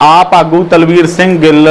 ਆਪ ਆਗੂ ਤਲਵੀਰ ਸਿੰਘ ਗਿੱਲ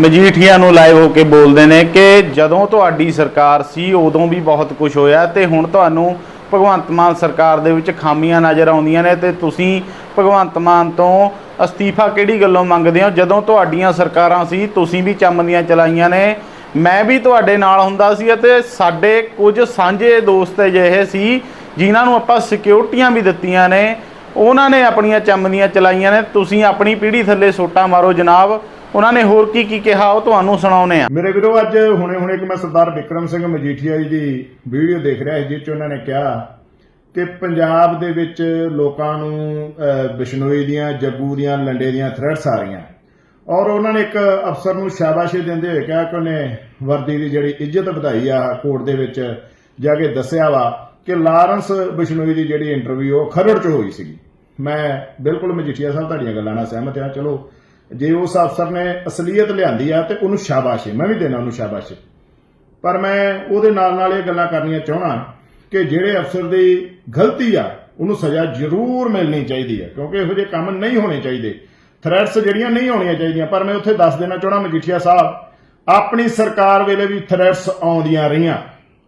ਮਜੀਠੀਆ ਨੂੰ ਲਾਈਵ ਹੋ ਕੇ ਬੋਲਦੇ ਨੇ ਕਿ ਜਦੋਂ ਤੁਹਾਡੀ ਸਰਕਾਰ ਸੀ, ਉਦੋਂ ਵੀ ਬਹੁਤ ਕੁਝ ਹੋਇਆ ਤੇ ਹੁਣ ਤੁਹਾਨੂੰ ਭਗਵੰਤ ਮਾਨ ਸਰਕਾਰ ਦੇ ਵਿੱਚ ਖਾਮੀਆਂ ਨਜ਼ਰ ਆਉਂਦੀਆਂ ਨੇ ਤੇ ਤੁਸੀਂ ਭਗਵੰਤ ਮਾਨ ਤੋਂ ਅਸਤੀਫਾ ਕਿਹੜੀ ਗੱਲੋਂ ਮੰਗਦੇ ਹੋ? ਜਦੋਂ ਤੁਹਾਡੀਆਂ ਸਰਕਾਰਾਂ ਸੀ, ਤੁਸੀਂ ਵੀ ਚੰਮਦੀਆਂ ਚਲਾਈਆਂ ਨੇ। ਮੈਂ ਵੀ ਤੁਹਾਡੇ ਨਾਲ ਹੁੰਦਾ ਸੀ ਅਤੇ ਸਾਡੇ ਕੁਝ ਸਾਂਝੇ ਦੋਸਤ ਅਜਿਹੇ ਸੀ, ਜਿਨ੍ਹਾਂ ਨੂੰ ਆਪਾਂ ਸਿਕਿਉਰਟੀਆਂ ਵੀ ਦਿੱਤੀਆਂ ਨੇ। ਉਹਨਾਂ ਨੇ ਆਪਣੀਆਂ ਚੰਮਦੀਆਂ ਚਲਾਈਆਂ ਨੇ, ਤੁਸੀਂ ਆਪਣੀ ਪੀੜ੍ਹੀ ਥੱਲੇ ਸੋਟਾ ਮਾਰੋ ਜਨਾਬ। ਉਹਨਾਂ ਨੇ ਹੋਰ ਕੀ ਕੀ ਕਿਹਾ, ਉਹ ਤੁਹਾਨੂੰ ਸੁਣਾਉਨੇ ਆ ਮੇਰੇ ਵੀਰੋ, ਅੱਜ ਹੁਣੇ ਹੁਣੇ ਕਿ ਮੈਂ ਸਰਦਾਰ ਵਿਕਰਮ ਸਿੰਘ ਮਜੀਠੀਆ ਜੀ ਦੀ ਵੀਡੀਓ ਦੇਖ ਰਿਹਾ ਸੀ, ਜਿਸ 'ਚ ਉਹਨਾਂ ਨੇ ਕਿਹਾ ਕਿ ਪੰਜਾਬ ਦੇ ਵਿੱਚ ਲੋਕਾਂ ਨੂੰ ਬਿਸ਼ਨੋਈ ਦੀਆਂ, ਜੱਗੂ ਦੀਆਂ, ਲੰਡੇ ਦੀਆਂ ਥ੍ਰੈਟਸ ਆ ਰਹੀਆਂ। ਔਰ ਉਹਨਾਂ ਨੇ ਇੱਕ ਅਫਸਰ ਨੂੰ ਸ਼ਾਬਾਸ਼ੀ ਦਿੰਦੇ ਹੋਏ ਕਿਹਾ ਕਿ ਉਹਨੇ ਵਰਦੀ ਦੀ ਜਿਹੜੀ ਇੱਜ਼ਤ ਵਧਾਈ ਆ, ਕੋਰਟ ਦੇ ਵਿੱਚ ਜਾ ਕੇ ਦੱਸਿਆ ਵਾ ਕਿ ਲਾਰੈਂਸ ਬਿਸ਼ਨੋਈ ਦੀ ਜਿਹੜੀ ਇੰਟਰਵਿਊ ਉਹ ਖਰੜ 'ਚ ਹੋਈ ਸੀਗੀ। ਮੈਂ ਬਿਲਕੁਲ ਮਜੀਠੀਆ ਸਾਹਿਬ ਤੁਹਾਡੀਆਂ ਗੱਲਾਂ ਨਾਲ ਸਹਿਮਤ ਹਾਂ। ਚਲੋ, ਜੇ ਉਸ ਅਫਸਰ ਨੇ ਅਸਲੀਅਤ ਲਿਆਂਦੀ ਆ ਤੇ ਉਹਨੂੰ ਸ਼ਾਬਾਸ਼ ਮੈਂ ਵੀ ਦੇਣਾ ਉਹਨੂੰ ਸ਼ਾਬਾਸ਼ ਪਰ ਮੈਂ ਉਹਦੇ ਨਾਲ ਨਾਲ ਇਹ ਗੱਲਾਂ ਕਰਨੀਆਂ ਚਾਹਣਾ ਕਿ ਜਿਹੜੇ ਅਫਸਰ ਦੀ ਗਲਤੀ ਆ, ਉਹਨੂੰ ਸਜ਼ਾ ਜ਼ਰੂਰ ਮਿਲਣੀ ਚਾਹੀਦੀ ਹੈ ਕਿਉਂਕਿ ਇਹੋ ਜਿਹੇ ਕੰਮ ਨਹੀਂ ਹੋਣੇ ਚਾਹੀਦੇ। ਥ੍ਰੈਟਸ ਜਿਹੜੀਆਂ ਨਹੀਂ ਹੋਣੀਆਂ ਚਾਹੀਦੀਆਂ, ਪਰ ਮੈਂ ਉੱਥੇ ਦੱਸ ਦੇਣਾ ਚਾਹਣਾ ਮਜੀਠੀਆ ਸਾਹਿਬ, ਆਪਣੀ ਸਰਕਾਰ ਵੇਲੇ ਵੀ ਥ੍ਰੈਟਸ ਆਉਂਦੀਆਂ ਰਹੀਆਂ।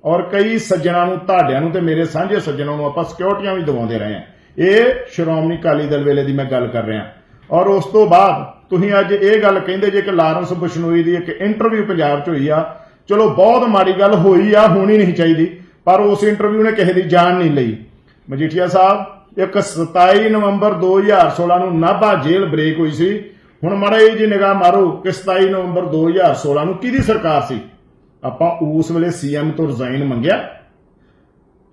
ਔਰ ਕਈ ਸੱਜਣਾ ਨੂੰ, ਤੁਹਾਡਿਆਂ ਨੂੰ ਤੇ ਮੇਰੇ ਸਾਂਝੇ ਸੱਜਣਾਂ ਨੂੰ ਆਪਾਂ ਸਿਕਿਉਰਟੀਆਂ ਵੀ ਦਿਵਾਉਂਦੇ ਰਹੇ ਹਾਂ। ਇਹ ਸ਼੍ਰੋਮਣੀ ਅਕਾਲੀ ਦਲ ਵੇਲੇ ਦੀ ਮੈਂ ਗੱਲ ਕਰ ਰਿਹਾ ਔਰ ਉਸ ਤੋਂ ਬਾਅਦ ਤੁਸੀਂ ਅੱਜ ਇਹ ਗੱਲ ਕਹਿੰਦੇ ਜੇ ਕਿ ਲਾਰੈਂਸ ਬਸ਼ਨੋਈ ਦੀ ਇੱਕ ਇੰਟਰਵਿਊ ਪੰਜਾਬ 'ਚ ਹੋਈ ਆ, ਚਲੋ ਬਹੁਤ ਮਾੜੀ ਗੱਲ ਹੋਈ ਆ, ਹੋਣੀ ਨਹੀਂ ਚਾਹੀਦੀ, ਪਰ ਉਸ ਇੰਟਰਵਿਊ ਨੇ ਕਿਸੇ ਦੀ ਜਾਨ ਨਹੀਂ ਲਈ। ਮਜੀਠੀਆ ਸਾਹਿਬ, ਇੱਕ 27 ਨਵੰਬਰ 2016 ਨੂੰ ਨਾਭਾ ਜੇਲ੍ਹ ਬ੍ਰੇਕ ਹੋਈ ਸੀ। ਹੁਣ ਮਾੜਾ ਇਹ ਜੀ ਨਿਗਾਹ ਮਾਰੋ ਕਿ 27 ਨਵੰਬਰ 2016 ਨੂੰ ਕਿਹਦੀ ਸਰਕਾਰ ਸੀ? ਆਪਾਂ ਉਸ ਵੇਲੇ ਸੀਐਮ ਤੋਂ ਰਿਜ਼ਾਈਨ ਮੰਗਿਆ।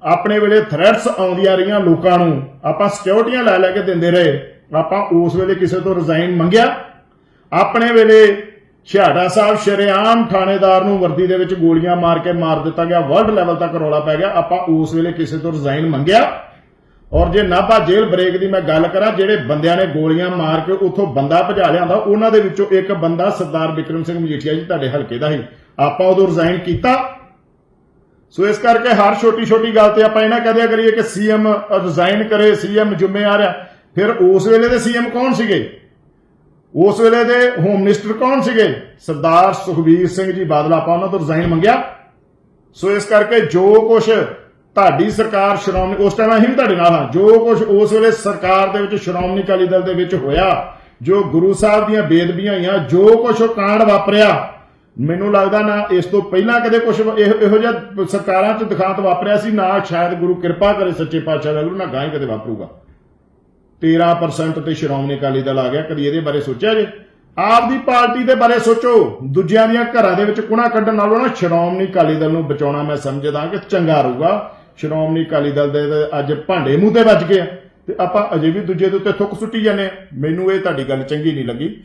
ਆਪਣੇ ਵੇਲੇ ਥ੍ਰੈਟਸ ਆਉਂਦੀਆਂ ਰਹੀਆਂ ਲੋਕਾਂ ਨੂੰ। ਆਪਾਂ ਸਿਕਿਉਰਟੀਆਂ ਲੈ ਲੈ ਕੇ ਦਿੰਦੇ ਰਹੇ। ਆਪਾਂ ਉਸ ਵੇਲੇ ਕਿਸੇ ਤੋਂ ਰਿਜ਼ਾਈਨ ਮੰਗਿਆ। ਆਪਣੇ ਵੇਲੇ ਛਿਆੜਾ ਸਾਹਿਬ ਸ਼ਰੇਆਮ ਥਾਣੇਦਾਰ ਨੂੰ ਵਰਦੀ ਦੇ ਵਿੱਚ ਗੋਲੀਆਂ ਮਾਰ ਕੇ ਮਾਰ ਦਿੱਤਾ ਗਿਆ। ਵਰਲਡ ਲੈਵਲ ਤੱਕ ਰੌਲਾ ਪੈ ਗਿਆ। ਆਪਾਂ ਉਸ ਵੇਲੇ ਕਿਸੇ ਤੋਂ ਰਿਜ਼ਾਈਨ ਮੰਗਿਆ। ਔਰ ਜੇ ਨਾਭਾ ਜੇਲ੍ਹ ਬ੍ਰੇਕ ਦੀ ਮੈਂ ਗੱਲ ਕਰਾਂ, ਜਿਹੜੇ ਬੰਦਿਆਂ ਨੇ ਗੋਲੀਆਂ ਮਾਰ ਕੇ ਉੱਥੋਂ ਬੰਦਾ ਭਜਾ ਲਿਆਂਦਾ, ਉਹਨਾਂ ਦੇ ਵਿੱਚੋਂ ਇੱਕ ਬੰਦਾ ਸਰਦਾਰ ਵਿਕਰਮ ਸਿੰਘ ਮਜੀਠੀਆ ਜੀ ਤੁਹਾਡੇ ਹਲਕੇ ਦਾ ਸੀ। ਆਪਾਂ ਉਦੋਂ ਰਿਜ਼ਾਈਨ ਕੀਤਾ। ਸੋ ਇਸ ਕਰਕੇ ਹਰ ਛੋਟੀ ਛੋਟੀ ਗੱਲ ਤੇ ਆਪਾਂ ਇਹਨਾਂ ਨਾ ਕਹਦਿਆ ਕਰੀਏ ਕਿ ਸੀਐਮ ਰਿਜ਼ਾਈਨ ਕਰੇ ਸੀਐਮ ਜ਼ਿੰਮੇਵਾਰ ਆ ਫਿਰ ਉਸ ਵੇਲੇ ਦੇ ਸੀਐਮ ਕੌਣ ਸੀਗੇ? ਉਸ ਵੇਲੇ ਦੇ ਹੋਮ ਮਿਨਿਸਟਰ ਕੌਣ ਸੀਗੇ? ਸਰਦਾਰ ਸੁਖਬੀਰ ਸਿੰਘ ਜੀ ਬਾਦਲ, ਆਪਾਂ ਉਹਨਾਂ ਤੋਂ ਰਿਜ਼ਾਈਨ ਮੰਗਿਆ। ਸੋ ਇਸ ਕਰਕੇ ਜੋ ਕੁਝ ਤੁਹਾਡੀ ਸਰਕਾਰ ਸ਼੍ਰੋਮਣੀ, ਉਸ ਟਾਈਮ ਅਸੀਂ ਵੀ ਤੁਹਾਡੇ ਨਾਲ ਹਾਂ। ਜੋ ਕੁਝ ਉਸ ਵੇਲੇ ਸਰਕਾਰ ਦੇ ਵਿੱਚ ਸ਼੍ਰੋਮਣੀ ਅਕਾਲੀ ਦਲ ਦੇ ਵਿੱਚ ਹੋਇਆ, ਜੋ ਗੁਰੂ ਸਾਹਿਬ ਦੀਆਂ ਬੇਦਬੀਆਂ ਹੋਈਆਂ, ਜੋ ਕੁਝ ਉਹ ਕਾਂਡ ਵਾਪਰਿਆ ਮੈਨੂੰ ਲੱਗਦਾ ਨਾ ਇਸ ਤੋਂ ਪਹਿਲਾਂ ਕਦੇ ਕੁਝ ਇਹੋ ਜਿਹਾ ਸਰਕਾਰਾਂ 'ਚ ਦਿਖਾਂਤ ਵਾਪਰਿਆ ਸੀ, ਨਾ ਸ਼ਾਇਦ ਗੁਰੂ ਕਿਰਪਾ ਕਰੇ ਸੱਚੇ ਪਾਤਸ਼ਾਹ ਦਾ, ਗੁਰੂ ਨਾ ਗਾਂ ਕਦੇ ਵਾਪਰੂਗਾ। 13% ਤੇ ਸ਼੍ਰੋਮਣੀ ਅਕਾਲੀ ਦਲ ਆ ਗਿਆ, ਕਦੀ ਇਹਦੇ ਬਾਰੇ ਸੋਚਿਆ ਜੇ? ਆਪ ਦੀ ਪਾਰਟੀ ਦੇ ਬਾਰੇ ਸੋਚੋ, ਦੂਜਿਆਂ ਦੀਆਂ ਘਰਾਂ ਦੇ ਵਿੱਚ ਕੁਣਾ ਕੱਢਣ ਨਾਲੋਂ ਨਾ ਸ਼੍ਰੋਮਣੀ ਅਕਾਲੀ ਦਲ ਨੂੰ ਬਚਾਉਣਾ ਮੈਂ ਸਮਝਦਾ ਕਿ ਚੰਗਾ ਰਹੂਗਾ। ਸ਼੍ਰੋਮਣੀ ਅਕਾਲੀ ਦਲ ਦੇ ਅੱਜ ਭਾਂਡੇ ਮੂੰਹ ਤੇ ਵੱਜ ਗਏ ਆ, ਤੇ ਆਪਾਂ ਅਜੇ ਵੀ ਦੂਜੇ ਦੇ ਉੱਤੇ ਥੁੱਕ ਸੁੱਟੀ ਜਾਂਦੇ ਆ। ਮੈਨੂੰ ਇਹ ਤੁਹਾਡੀ ਗੱਲ ਚੰਗੀ ਨਹੀਂ ਲੱਗੀ।